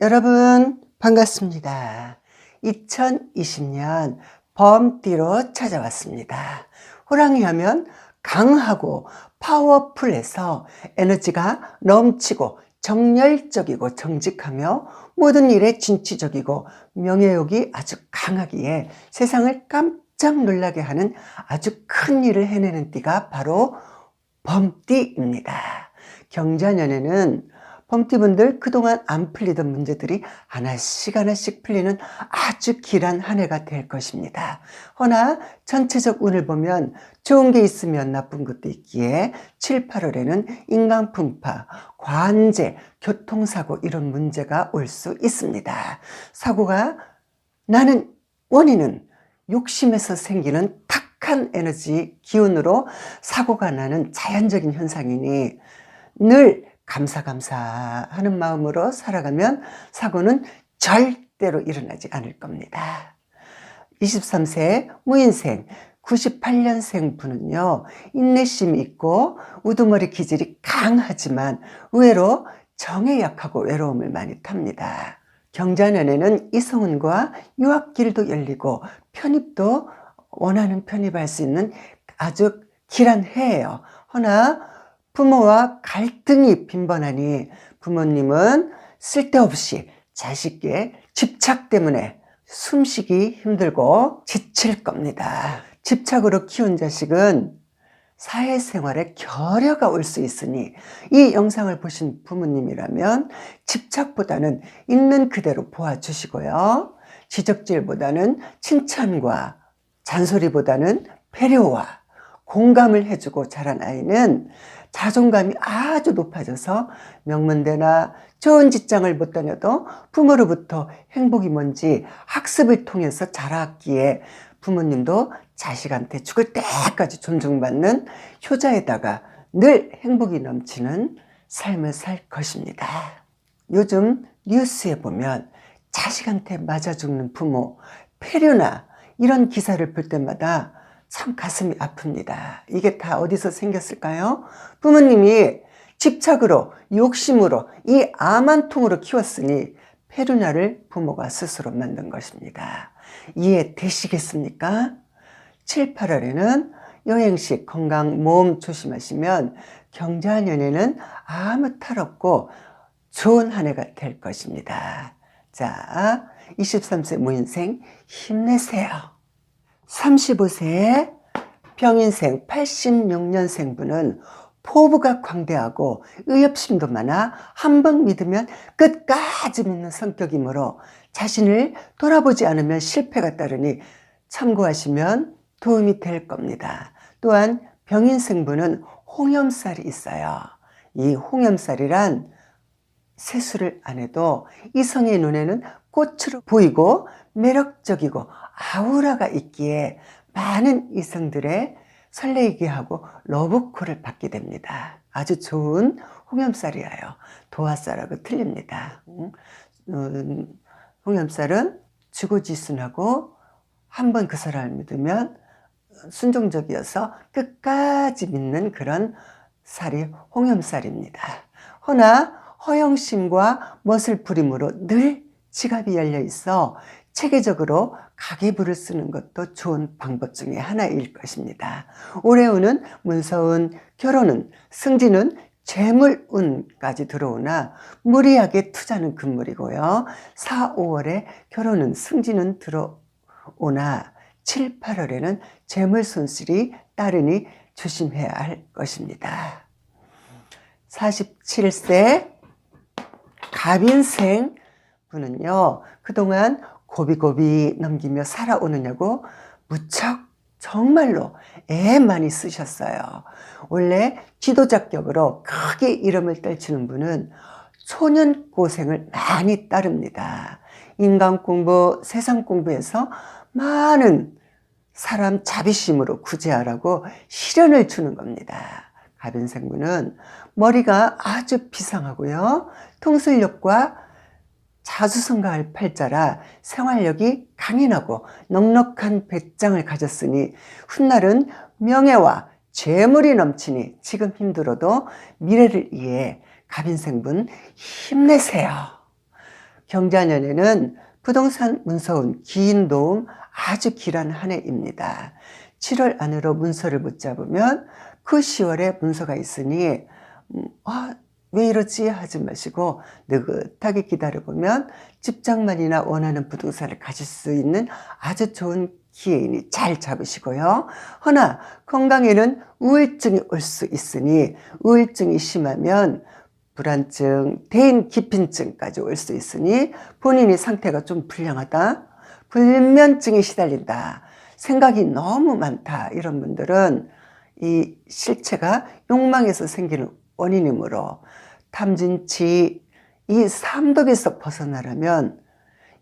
여러분 반갑습니다. 2020년 범띠로 찾아왔습니다. 호랑이 하면 강하고 파워풀해서 에너지가 넘치고 정열적이고 정직하며 모든 일에 진취적이고 명예욕이 아주 강하기에 세상을 깜짝 놀라게 하는 아주 큰 일을 해내는 띠가 바로 범띠입니다. 경자년에는 범띠분들 그동안 안 풀리던 문제들이 하나씩 하나씩 풀리는 아주 길한 한 해가 될 것입니다. 허나 전체적 운을 보면 좋은 게 있으면 나쁜 것도 있기에 7, 8월에는 인간 풍파, 관제, 교통사고 이런 문제가 올 수 있습니다. 사고가 나는 원인은 욕심에서 생기는 탁한 에너지 기운으로 사고가 나는 자연적인 현상이니 늘 감사 감사 하는 마음으로 살아가면 사고는 절대로 일어나지 않을 겁니다. 23세 무인생 98년생 분은요, 인내심이 있고 우두머리 기질이 강하지만 의외로 정에 약하고 외로움을 많이 탑니다. 경자년에는 이성운과 유학길도 열리고 편입도 원하는 편입할 수 있는 아주 길한 해예요. 허나 부모와 갈등이 빈번하니 부모님은 쓸데없이 자식의 집착 때문에 숨쉬기 힘들고 지칠 겁니다. 집착으로 키운 자식은 사회생활에 결여가 올 수 있으니 이 영상을 보신 부모님이라면 집착보다는 있는 그대로 보아주시고요. 지적질보다는 칭찬과 잔소리보다는 배려와 공감을 해주고 자란 아이는 자존감이 아주 높아져서 명문대나 좋은 직장을 못 다녀도 부모로부터 행복이 뭔지 학습을 통해서 자랐기에 부모님도 자식한테 죽을 때까지 존중받는 효자에다가 늘 행복이 넘치는 삶을 살 것입니다. 요즘 뉴스에 보면 자식한테 맞아 죽는 부모, 폐류나 이런 기사를 볼 때마다 참 가슴이 아픕니다. 이게 다 어디서 생겼을까요? 부모님이 집착으로, 욕심으로, 이 암한통으로 키웠으니 페루나를 부모가 스스로 만든 것입니다. 이해 되시겠습니까? 7, 8월에는 여행식, 건강, 몸 조심하시면 경자년에는 아무 탈 없고 좋은 한 해가 될 것입니다. 자, 23세 무인생 힘내세요. 35세 병인생 86년생 분은 포부가 광대하고 의협심도 많아 한 번 믿으면 끝까지 믿는 성격이므로 자신을 돌아보지 않으면 실패가 따르니 참고하시면 도움이 될 겁니다. 또한 병인생분은 홍염살이 있어요. 이 홍염살이란 세수를 안 해도 이성의 눈에는 꽃으로 보이고 매력적이고 아우라가 있기에 많은 이성들의 설레게 하고 러브콜을 받게 됩니다. 아주 좋은 홍염살이에요. 도화살하고 틀립니다. 음, 홍염살은 주고지순하고 한 번 그 사람을 믿으면 순종적이어서 끝까지 믿는 그런 살이 홍염살입니다. 허나 허영심과 멋을 부림으로 늘 지갑이 열려 있어 체계적으로 가계부를 쓰는 것도 좋은 방법 중에 하나일 것입니다. 올해운은 문서운, 결혼은, 승진은 재물운까지 들어오나 무리하게 투자는 금물이고요. 4, 5월에 결혼은 승진은 들어오나 7, 8월에는 재물 손실이 따르니 조심해야 할 것입니다. 47세 갑인생 분은요, 그동안 고비고비 넘기며 살아오느냐고 무척 정말로 애 많이 쓰셨어요. 원래 지도자격으로 크게 이름을 떨치는 분은 소년 고생을 많이 따릅니다. 인간 공부, 세상 공부에서 많은 사람 자비심으로 구제하라고 시련을 주는 겁니다. 가변생분은 머리가 아주 비상하고요. 통술력과 자수성가할 팔자라 생활력이 강인하고 넉넉한 배짱을 가졌으니 훗날은 명예와 재물이 넘치니 지금 힘들어도 미래를 위해 갑인생분 힘내세요. 경자년에는 부동산 문서운 긴 도움 아주 길한 한 해입니다. 7월 안으로 문서를 못 잡으면 그 10월에 문서가 있으니 음, 아, 왜 이러지 하지 마시고 느긋하게 기다려보면 집장만이나 원하는 부동산을 가질 수 있는 아주 좋은 기회이니 잘 잡으시고요. 허나 건강에는 우울증이 올 수 있으니 우울증이 심하면 불안증, 대인 기핀증까지 올 수 있으니 본인이 상태가 좀 불량하다, 불면증에 시달린다, 생각이 너무 많다 이런 분들은 이 실체가 욕망에서 생기는 원인이므로 탐진치 이 삼독에서 벗어나려면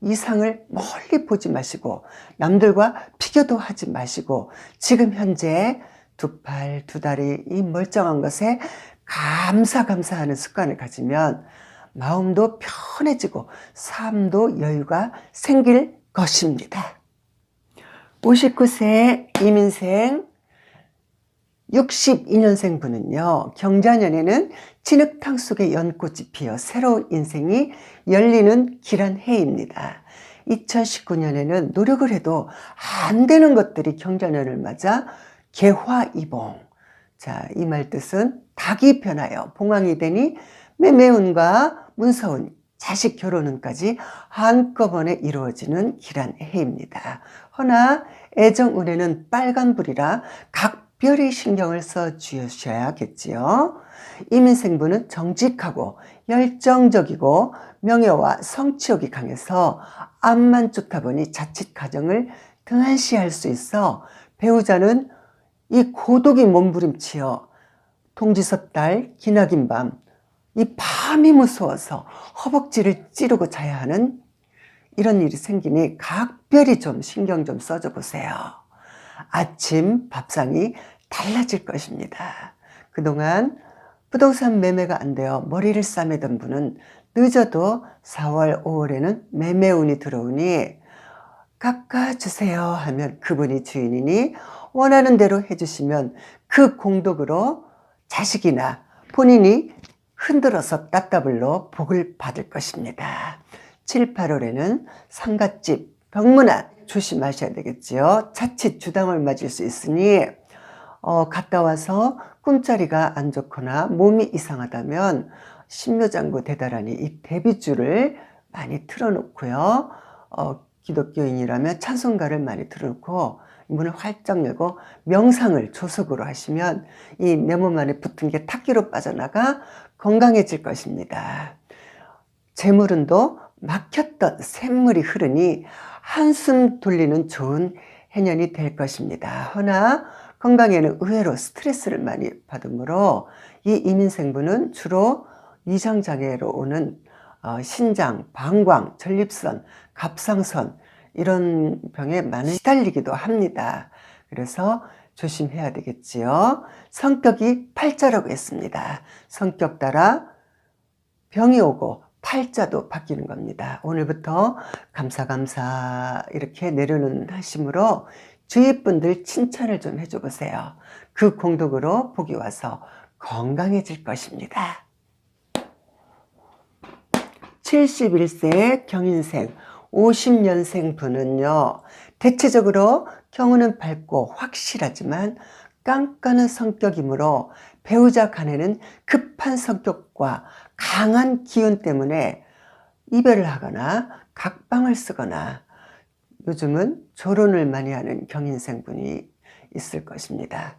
이상을 멀리 보지 마시고 남들과 비교도 하지 마시고 지금 현재 두 팔, 두 다리 이 멀쩡한 것에 감사 감사하는 습관을 가지면 마음도 편해지고 삶도 여유가 생길 것입니다. 59세 이민생 62년생 분은요, 경자년에는 진흙탕 속에 연꽃이 피어 새로운 인생이 열리는 길한 해입니다. 2019년에는 노력을 해도 안 되는 것들이 경자년을 맞아 개화이봉. 자, 이 말 뜻은 닭이 변하여 봉황이 되니 매매운과 문서운, 자식 결혼운까지 한꺼번에 이루어지는 길한 해입니다. 허나 애정운에는 빨간불이라 각 별히 신경을 써 주셔야겠지요. 이민생분은 정직하고 열정적이고 명예와 성취욕이 강해서 앞만 좋다 보니 자칫 가정을 등한시할 수 있어 배우자는 이 고독이 몸부림치어 동지섣달 기나긴 밤, 이 밤이 무서워서 허벅지를 찌르고 자야 하는 이런 일이 생기니 각별히 좀 신경 좀 써줘 보세요. 아침 밥상이 달라질 것입니다. 그동안 부동산 매매가 안 되어 머리를 싸매던 분은 늦어도 4월, 5월에는 매매운이 들어오니 깎아주세요 하면 그분이 주인이니 원하는 대로 해주시면 그 공덕으로 자식이나 본인이 흔들어서 따따블로 복을 받을 것입니다. 7, 8월에는 상갓집, 병문안 조심하셔야 되겠지요. 자칫 주당을 맞을 수 있으니 어, 갔다 와서 꿈자리가 안 좋거나 몸이 이상하다면 신묘장구 대다라니 이 대비줄을 많이 틀어놓고요. 어, 기독교인이라면 찬송가를 많이 틀어놓고 문을 활짝 열고 명상을 조석으로 하시면 이 내 몸 안에 붙은 게 탁기로 빠져나가 건강해질 것입니다. 재물운도 막혔던 샘물이 흐르니 한숨 돌리는 좋은 해년이 될 것입니다. 허나 건강에는 의외로 스트레스를 많이 받으므로 이 이민생분은 주로 위장장애로 오는 어, 신장, 방광, 전립선, 갑상선 이런 병에 많이 시달리기도 합니다. 그래서 조심해야 되겠지요. 성격이 팔자라고 했습니다. 성격 따라 병이 오고 팔자도 바뀌는 겁니다. 오늘부터 감사감사 이렇게 내려놓는 하심으로 주위 분들 칭찬을 좀 해줘 보세요. 그 공덕으로 복이 와서 건강해질 것입니다. 71세 경인생 50년생 분은요, 대체적으로 경우는 밝고 확실하지만 깐깐한 성격이므로 배우자 간에는 급한 성격과 강한 기운 때문에 이별을 하거나 각방을 쓰거나 요즘은 결혼을 많이 하는 경인생 분이 있을 것입니다.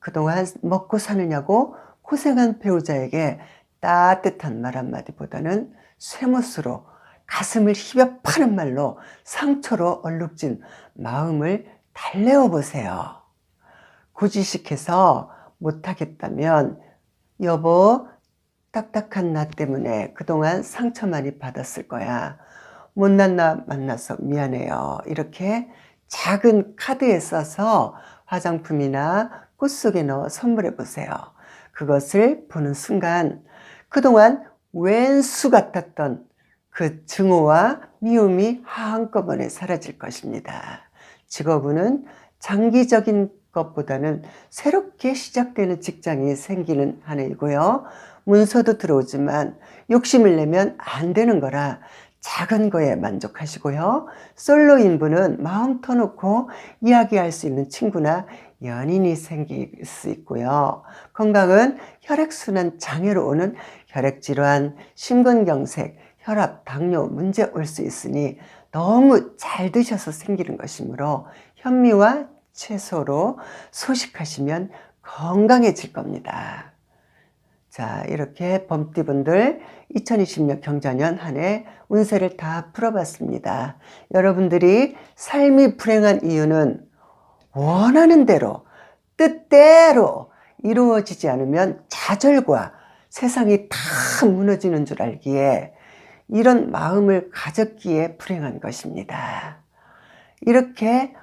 그동안 먹고 사느냐고 고생한 배우자에게 따뜻한 말 한마디보다는 쇠못으로 가슴을 휘벼 파는 말로 상처로 얼룩진 마음을 달래어 보세요. 고지식해서 못하겠다면 여보 딱딱한 나 때문에 그동안 상처 많이 받았을 거야. 못난 나 만나서 미안해요. 이렇게 작은 카드에 써서 화장품이나 꽃 속에 넣어 선물해 보세요. 그것을 보는 순간 그동안 왼수 같았던 그 증오와 미움이 한꺼번에 사라질 것입니다. 직업운은 장기적인 것보다는 새롭게 시작되는 직장이 생기는 한 해이고요. 문서도 들어오지만 욕심을 내면 안 되는 거라 작은 거에 만족하시고요. 솔로인 분은 마음 터놓고 이야기할 수 있는 친구나 연인이 생길 수 있고요. 건강은 혈액순환 장애로 오는 혈액질환, 심근경색, 혈압, 당뇨 문제 올 수 있으니 너무 잘 드셔서 생기는 것이므로 현미와 채소로 소식하시면 건강해질 겁니다. 자, 이렇게 범띠분들 2020년 경자년 한 해 운세를 다 풀어봤습니다. 여러분들이 삶이 불행한 이유는 원하는 대로, 뜻대로 이루어지지 않으면 좌절과 세상이 다 무너지는 줄 알기에 이런 마음을 가졌기에 불행한 것입니다. 이렇게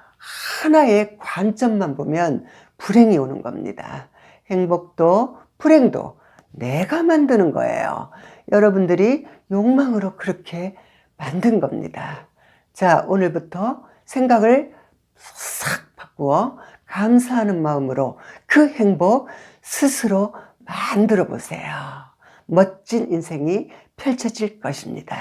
하나의 관점만 보면 불행이 오는 겁니다. 행복도 불행도 내가 만드는 거예요. 여러분들이 욕망으로 그렇게 만든 겁니다. 자, 오늘부터 생각을 싹 바꾸어 감사하는 마음으로 그 행복 스스로 만들어 보세요. 멋진 인생이 펼쳐질 것입니다.